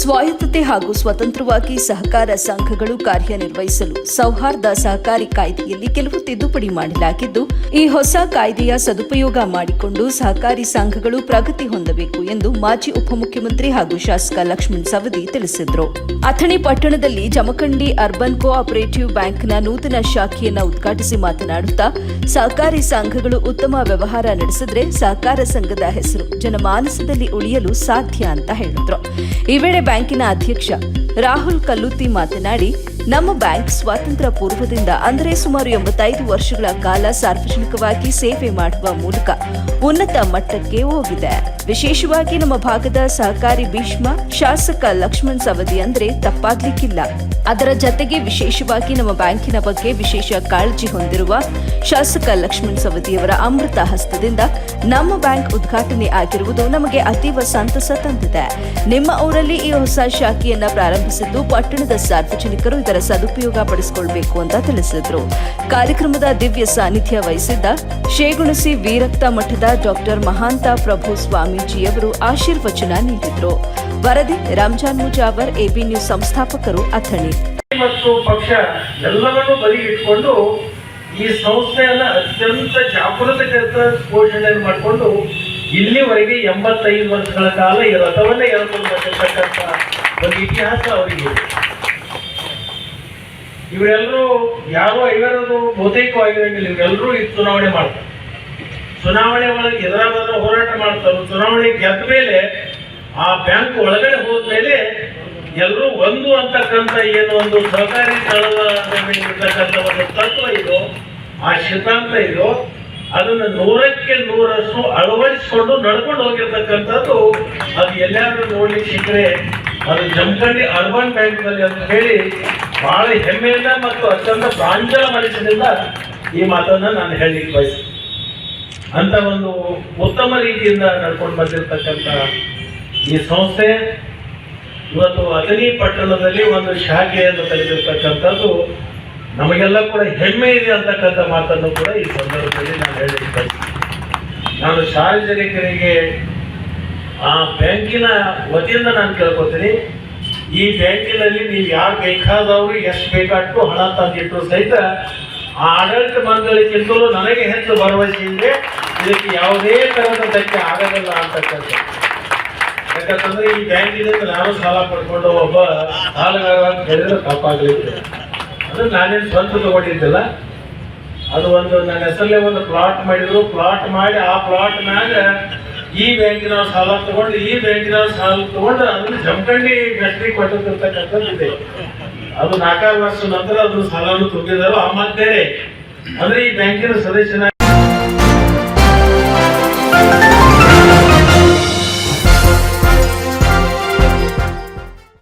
ಸ್ವಾಯತ್ತತೆ ಹಾಗೂ ಸ್ವತಂತ್ರವಾಗಿ ಸಹಕಾರ ಸಂಘಗಳು ಕಾರ್ಯನಿರ್ವಹಿಸಲು ಸೌಹಾರ್ದ ಸಹಕಾರಿ ಕಾಯ್ದೆಯಲ್ಲಿ ಕೆಲವು ತಿದ್ದುಪಡಿ ಮಾಡಲಾಗಿದ್ದು, ಈ ಹೊಸ ಕಾಯ್ದೆಯ ಸದುಪಯೋಗ ಮಾಡಿಕೊಂಡು ಸಹಕಾರಿ ಸಂಘಗಳು ಪ್ರಗತಿ ಹೊಂದಬೇಕು ಎಂದು ಮಾಜಿ ಉಪಮುಖ್ಯಮಂತ್ರಿ ಹಾಗೂ ಶಾಸಕ ಲಕ್ಷ್ಮಣ್ ಸವದಿ ತಿಳಿಸಿದರು. ಅಥಣಿ ಪಟ್ಟಣದಲ್ಲಿ ಜಮಖಂಡಿ ಅರ್ಬನ್ ಕೋಆಪರೇಟಿವ್ ಬ್ಯಾಂಕ್ನ ನೂತನ ಶಾಖೆಯನ್ನು ಉದ್ಘಾಟಿಸಿ ಮಾತನಾಡುತ್ತಾ, ಸಹಕಾರಿ ಸಂಘಗಳು ಉತ್ತಮ ವ್ಯವಹಾರ ನಡೆಸಿದ್ರೆ ಸಹಕಾರ ಸಂಘದ ಹೆಸರು ಜನಮಾನಸದಲ್ಲಿ ಉಳಿಯಲು ಸಾಧ್ಯ ಅಂತ ಹೇಳಿದ್ರು. ಈ ವೇಳೆ ಬ್ಯಾಂಕಿನ ಅಧ್ಯಕ್ಷ ರಾಹುಲ್ ಕಲ್ಲುತ್ತಿ ಮಾತನಾಡಿ, ನಮ್ಮ ಬ್ಯಾಂಕ್ ಸ್ವಾತಂತ್ರ್ಯ ಪೂರ್ವದಿಂದ ಅಂದರೆ ಸುಮಾರು ಎಂಬತ್ತೈದು ವರ್ಷಗಳ ಕಾಲ ಸಾರ್ವಜನಿಕವಾಗಿ ಸೇವೆ ಮಾಡುವ ಮೂಲಕ ಉನ್ನತ ಮಟ್ಟಕ್ಕೆ ಹೋಗಿದೆ. ವಿಶೇಷವಾಗಿ ನಮ್ಮ ಭಾಗದ ಸಹಕಾರಿ ಭೀಷ್ಮ, ಶಾಸಕ ಲಕ್ಷ್ಮಣ್ ಸವದಿ ಅಂದ್ರೆ ತಪ್ಪಾಗ್ಲಿಕ್ಕಿಲ್ಲ. ಅದರ ಜತೆಗೆ ವಿಶೇಷವಾಗಿ ನಮ್ಮ ಬ್ಯಾಂಕಿನ ಬಗ್ಗೆ ವಿಶೇಷ ಕಾಳಜಿ ಹೊಂದಿರುವ ಶಾಸಕ ಲಕ್ಷ್ಮಣ್ ಸವದಿಯವರ ಅಮೃತ ಹಸ್ತದಿಂದ ನಮ್ಮ ಬ್ಯಾಂಕ್ ಉದ್ಘಾಟನೆ ಆಗಿರುವುದು ನಮಗೆ ಅತೀವ ಸಂತಸ ತಂದಿದೆ. ನಿಮ್ಮ ಊರಲ್ಲಿ ಈ ಹೊಸ ಶಾಖೆಯನ್ನ ಪ್ರಾರಂಭಿಸಿದ್ದು ಪಟ್ಟಣದ ಸಾರ್ವಜನಿಕರು ಇದರ ಸದುಪಯೋಗ ಪಡಿಸಿಕೊಳ್ಬೇಕು ಅಂತ ತಿಳಿಸಿದ್ರು. ಕಾರ್ಯಕ್ರಮದ ದಿವ್ಯ ಸಾನ್ನಿಧ್ಯ ವಹಿಸಿದ್ದ ಶೇಗುಣಸಿ ವೀರಕ್ತ ಮಠದ ಡಾಕ್ಟರ್ ಮಹಾಂತ ಪ್ರಭು ಸ್ವಾಮೀಜಿಯವರು ಆಶೀರ್ವಚನ ನೀಡಿದ್ರು. ವರದಿ ರಂಜಾನ್ ಮುಜಾವರ್ ಎಬಿ ನ್ಯೂಸ್ ಸಂಸ್ಥಾಪಕರು ಅಥಣಿ. ಮತ್ತು ಪಕ್ಷ ಎಲ್ಲವನ್ನೂ ಬದಿಗಿಟ್ಕೊಂಡು ಈ ಸಂಸ್ಥೆಯನ್ನ ಅತ್ಯಂತ ಜಾಗೃತಕೃತ ಪೋಷಣೆಯನ್ನು ಮಾಡಿಕೊಂಡು ಇಲ್ಲಿವರೆಗೆ ಎಂಬತ್ತೈದು ವರ್ಷಗಳ ಕಾಲ ಈ ರಥವನ್ನೇ ಎಳ್ಕೊಂಡು ಒಂದು ಇತಿಹಾಸ ಅವರಿಗೆ. ಇವರೆಲ್ಲರೂ ಯಾರೋ ಐವರದು ಬಹುತೇಕವಾಗಿರಂಗಿಲ್ಲ ಇವರೆಲ್ಲರೂ ಈ ಚುನಾವಣೆ ಮಾಡ್ತಾರೆ. ಚುನಾವಣೆ ಒಳಗೆ ಎದುರಾದ್ರೂ ಹೋರಾಟ ಮಾಡ್ತಾರೆ. ಚುನಾವಣೆ ಗೆದ್ದ ಮೇಲೆ ಆ ಬ್ಯಾಂಕ್ ಒಳಗಡೆ ಹೋದ್ಮೇಲೆ ಎಲ್ಲರೂ ಒಂದು ಅಂತಕ್ಕಂಥ ಏನು ಒಂದು ಸಹಕಾರಿ ಸ್ಥಳದ ಆ ಸಿದ್ಧಾಂತ ಇದೋ, ಅದನ್ನು ನೂರಕ್ಕೆ ನೂರಷ್ಟು ಅಳವಡಿಸಿಕೊಂಡು ನಡ್ಕೊಂಡು ಹೋಗಿರ್ತಕ್ಕಂಥದ್ದು, ಅದು ಎಲ್ಲಾದ್ರೂ ನೋಡಿ ಸಿಕ್ಕರೆ, ಅದು ಜಮಖಂಡಿ ಅರ್ಬನ್ ಬ್ಯಾಂಕ್ನಲ್ಲಿ ಅಂತ ಹೇಳಿ ಬಹಳ ಹೆಮ್ಮೆಯಿಂದ ಮತ್ತು ಅತ್ಯಂತ ಪ್ರಾಂಜಲ ಮನಸ್ಸಿನಿಂದ ಈ ಮಾತನ್ನ ನಾನು ಹೇಳಲಿಕ್ಕೆ ಬಯಸ್ತೀನಿ. ಅಂತ ಒಂದು ಉತ್ತಮ ರೀತಿಯಿಂದ ನಡ್ಕೊಂಡು ಬಂದಿರತಕ್ಕಂಥ ಈ ಸಂಸ್ಥೆ, ಇವತ್ತು ಅಥಣಿ ಪಟ್ಟಣದಲ್ಲಿ ಒಂದು ಶಾಖೆಯನ್ನು ತೆಗೆದಿರ್ತಕ್ಕಂಥದ್ದು ನಮಗೆಲ್ಲ ಕೂಡ ಹೆಮ್ಮೆ ಇದೆ ಅಂತಕ್ಕಂಥ ಮಾತನ್ನು ಕೂಡ ಈ ಸಂದರ್ಭದಲ್ಲಿ ನಾನು ಹೇಳಿದ್ದೆ ನಾನು ಸಾರ್ವಜನಿಕರಿಗೆ ಆ ಬ್ಯಾಂಕಿನ ವತಿಯಿಂದ ನಾನು ಕೇಳ್ಕೊತೀನಿ. ಈ ಬ್ಯಾಂಕಿನಲ್ಲಿ ನೀವು ಯಾರು ಬೇಕಾದವರು ಎಷ್ಟು ಬೇಕಾಟ್ಟು ಹಣ ತಂದಿಟ್ಟರು ಸಹಿತ ಆ ಆಡಳಿತ ಮಂಡಳಿಗಿಂತಲೂ ನನಗೆ ಹೆಚ್ಚು ಭರವಸೆ ಇದೆ. ಇದಕ್ಕೆ ಯಾವುದೇ ತರಹದ ಧಕ್ಕೆ ಆಗೋದಿಲ್ಲ ಅಂತಕ್ಕಂಥದ್ದು ಯಾಕಂತಂದ್ರೆ ಈ ಬ್ಯಾಂಕಿನಿಂದ ನಾನು ಸಾಲ ಪಡ್ಕೊಂಡು ಒಬ್ಬ ಸಾಲಗಾರ ಅಂತ ಅಂದ್ರೆ ನಾನೇನು ಸ್ವಂತ ತಗೊಂಡಿದ್ದಿಲ್ಲ. ಅದು ಒಂದು ನನ್ನ ಹೆಸರಲ್ಲೇ ಒಂದು ಪ್ಲಾಟ್ ಮಾಡಿದ್ರು. ಪ್ಲಾಟ್ ಮಾಡಿ ಆ ಪ್ಲಾಟ್ ಮ್ಯಾಗ ಈ ಬ್ಯಾಂಕಿನ ಸಾಲ ತಗೊಂಡು, ಈ ಬ್ಯಾಂಕಿನ ಸಾಲ ತಗೊಂಡು ಅದನ್ನ ಜಮಖಂಡಿ ಫ್ಯಾಕ್ಟ್ರಿ ಕೊಟ್ಟಿರ್ತಕ್ಕಂಥದ್ದು ಇದೆ. ಅದು ನಾಲ್ಕಾರು ವರ್ಷ ನಂತರ ಅದನ್ನು ಸಾಲವನ್ನು ತುಂಬಿದಾರೋ ಆ ಮತ್ತೆ ಅಂದ್ರೆ ಈ ಬ್ಯಾಂಕಿನ ಸದಸ್ಯನ